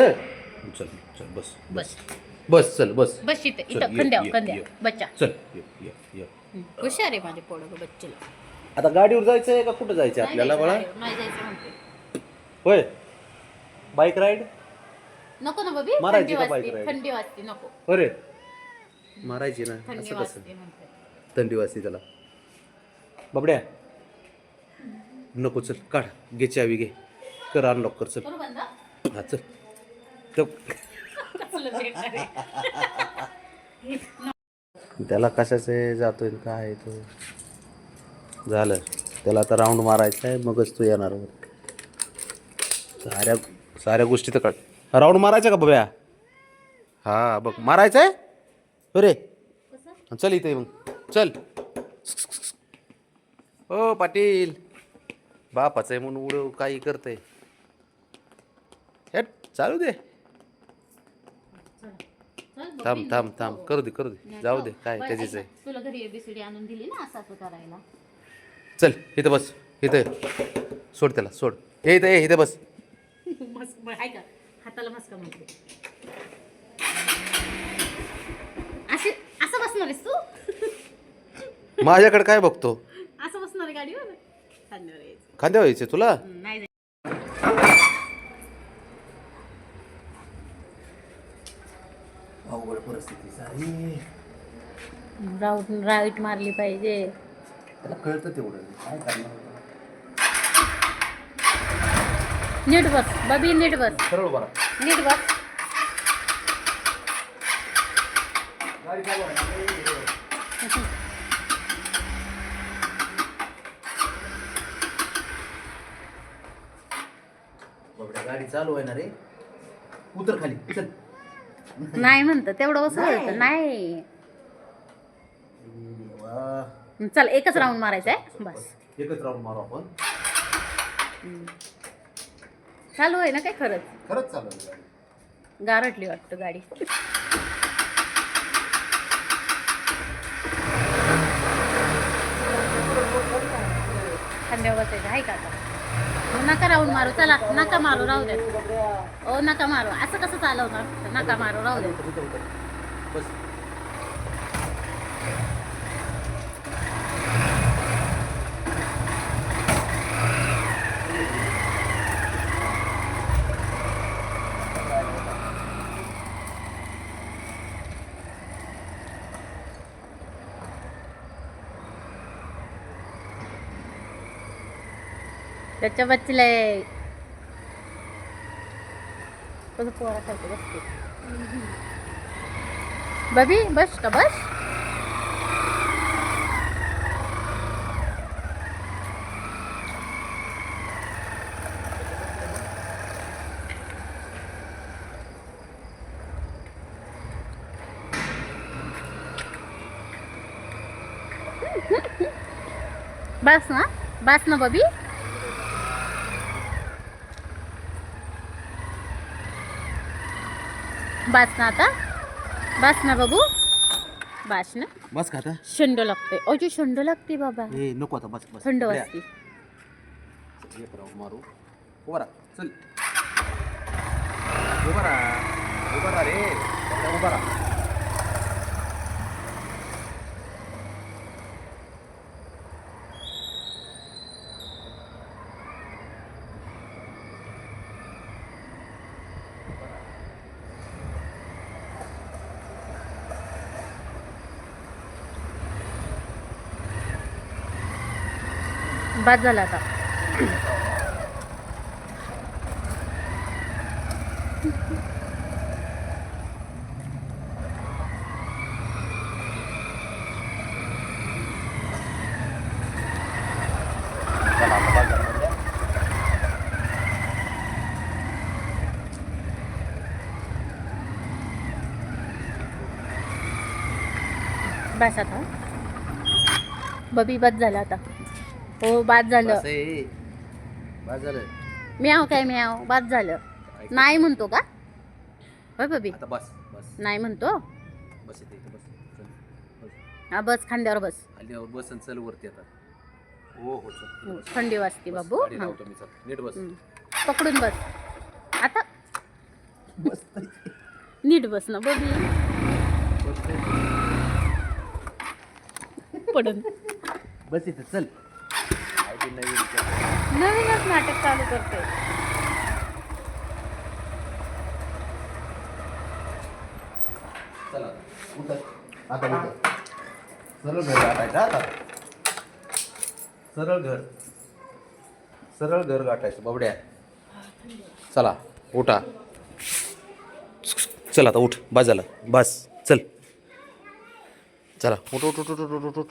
हं? चल चल बस बस. बस चल बस. बस इथं इथं ये, खंद्यावर ये, खंद्यावर ये. बच्चा. चल ये ये ये. हं, हुशार आहे माझे पोडं गं बच्चेला. आता गाडीवर जायचं आहे का कुठं जायचं नाही आपल्याला जायचं बाळा? गाडीवर, नाही जायचं म्हणते. होय. Bike ride? नको ना बबी मारायची थंडी का bike वाजते ride? थंडी वाजते नको. अरे. मारायची ना थंडी असं कसं? वाजते म्हणते. थंडी वाजते त्याला. बाबड्या. नको चल काढ. घे चावी घे. कर अनलॉक कर चल. करू बंद? हा चल चल. कसलं बेकार आहे. त्याला कशाचे जातोय काय तो? झालं. त्याला आता राऊंड मारायचा आहे मगच तू येणार साऱ्या साऱ्या गोष्टी तर राऊंड मारायचा का बघ्या हा बघ. मारायचं आहे? अरे. चल इथे मग. चल. ओ पाटील. बापाचं आहे म्हणून उडव काही करतंय. चालू दे. थांब थांब. थांब. करू दे करू दे. जाऊ दे काय त्याचीच आहे तुला घरी एबीसीडी आणून दिली ना असं करायला. चल इथं बस इथं सोड त्याला सोड. हे इथं ये इथं बस. मस्क हाताला मस्का म्हणते असे असं बसणार आहेस तू? माझ्याकडे काय बघतो? असं बसणार आहे गाडीवर? खांद्यावर यायचं. खांद्या व्हायचे तुला? हं, नाही जायचं. अवघड परिस्थिती सारी राऊट राईट मारली पाहिजे. त्याला कळतं तेवढं. काय करणार? नीट बस बबी नीट बस. सरळ बरा नीट बस. गाडी चालू आहे ना रे. उतर खाली चल. नाही म्हणतं तेवढं बस होतं नाही. चल एकच राऊंड मारायचा आहे बस. एकच राऊंड मारू आपण. चालू आहे ना काय खरंच? खरंच चालू आहे गारटली वाटतं गाडी. खांद्यावर बसायचं आहे का आता? नका राहून मारू चला नका मारू राहू द्या. ओ नका मारू. असं कसं चालवणार? नका मारू राहू द्या. उतर, उतर. बस त्याच्या बच्चीला कसं पोरासारखं बसते बबी बस का बस बस ना बस ना बबी बस ना आता. बस ना बाबू बस ना बस आता? शंड लागते अजून शंड लागते बाबा. ए नको आता बस बस. थंड वाजते. एक राऊंड मारू. उभा राहा. चल. उभा राहा. उभा राहा रे. उभा राहा. बाद झाला आता. बस बस आता. बबी बाद झाला आता. हो बाद झालं. बस बस झालं. म्याव काय म्याव? बाद झालं. नाही म्हणतो का? होय बबी बस बस. नाही म्हणतो? बस बस. बस. हा बस खांद्यावर बस. आल्यावर बस आणि चल वरती आता. हो हो चल. हो, थंडी वाजते बस, बाबू. नीट बस. पकडून बस. आता? नीट बस ना बबी पडून. बस इथं चल. नवीन. नवीनच नाटक चालू करते चला उठ. आता उठ. सरळ घर गाठायचं आता. सरळ घर. सरळ घर गाठायचं बाबड्या. चला उठा. चल आता उठ बस झालं. बस चल. चला उठ उठ उठ उठ उठ उठ उठ.